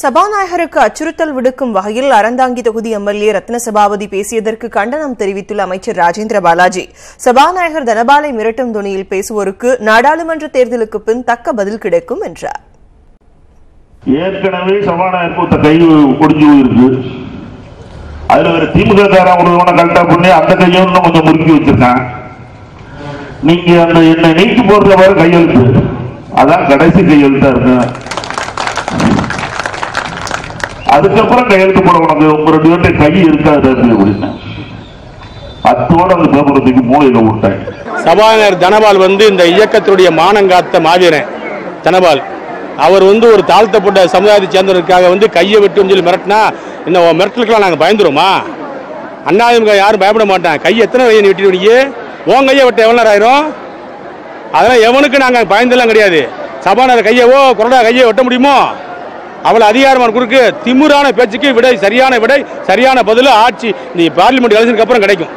சபாநாயகருக்கு அச்சுறுத்தல் விடுக்கும் வகையில் அறந்தாங்கி தொகுதி எம்எல்ஏ ரத்னசபாபதி பேசியதற்கு கண்டனம் தெரிவித்துள்ள அமைச்சர் ராஜேந்திர பாலாஜி சபாநாயகர் தனபாலை மிரட்டும் துணியில் பேசுவோருக்கு நாடாளுமன்ற தேர்தலுக்கு பின் தக்க பதில் கிடைக்கும் என்றார். ஏற்கனவே சபாநாயகர் கை ஒடிஞ்சு போயிருக்கு. அதுல ஒரு திமுக கரெக்டா பண்ணி அந்த கையும் கொஞ்சம் முறுக்கி வச்சிருக்கான். நீங்க அந்த என்னை நீக்கி போடுற மாதிரி கையெழுத்து. அதான் கடைசி கையெழுத்தா இருக்கு. அதுக்கப்புறம் கையெழுத்து போட உனக்கு உங்க ரெண்டு பேர்ட்ட கை இருக்காது. அப்படின்னு அத்தோட அந்த பேப்பரத்துக்கு மூலையில விட்டாங்க. சபாநாயகர் தனபால் வந்து இந்த இயக்கத்தினுடைய மானங்காத்த மாவீரன் தனபால். அவர் வந்து ஒரு தாழ்த்தப்பட்ட சமுதாயத்தை சேர்ந்தவருக்காக வந்து கையை வெட்டுன்னு சொல்லி மிரட்டினா இந்த மிரட்டலுக்கெல்லாம் நாங்கள் பயந்துருமா அண்ணாதிமுக யாரும் பயப்பட மாட்டாங்க. கை எத்தனை கையை வெட்டி வெட்டிடுவீங்க உன் கையை வெட்ட எவ்வளோ நேரம் ஆயிரும்? அதெல்லாம் எவனுக்கு நாங்கள் பயந்தெல்லாம் கிடையாது. சபாநாயகர் கையவோ கொரோனா கையை வெட்ட முடியுமோ? அவ்வளோ அதிகாரமான குறுக்கு திமுறான பேச்சுக்கு விடை சரியான விடை சரியான பதில் ஆட்சி நீ பார்லிமெண்ட் எலெக்ஷனுக்கு அப்புறம் கிடைக்கும்.